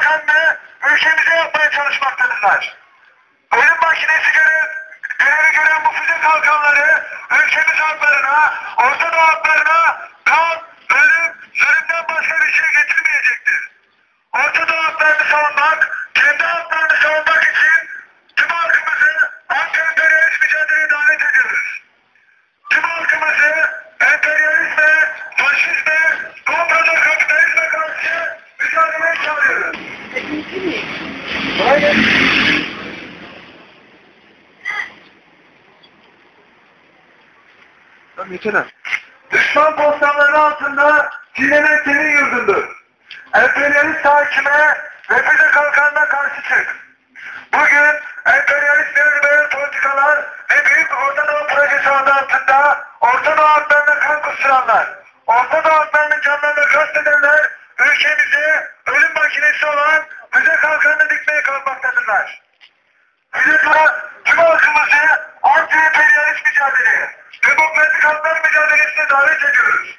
kalkanını ülkemize yapmaya çalışmaktadırlar. Ölüm makinesi görev, görevi gören bu füze kalkanları ülkemiz halklarına, Orta Doğu halklarına kan, ölüm, zulümden başka bir şey getirmeyecektir. Orta Doğu halklarını savunmak, kendi halklarını savunmak için tüm halkımızı anti-emperyalist mücadeleye davet ediyoruz. Tüm halkımızı Tamam yeter ha. Düşman postanları altında çiğnenen senin yurdundur. Emperyalist hakime ve füze kalkanına karşı çık. Bugün emperyalist neoliberal politikalar ve Büyük Orta Doğu Projesi adı altında Orta Doğu halklarına kan kusturanlar, Orta Doğu ülkemize ölüm makinesi olan füze kalkanını dikmeye kalkmaktadırlar. Kalkan tüm halkımızı anti-emperyalist mücadeleye, demokratik haklar mücadelesine davet ediyoruz.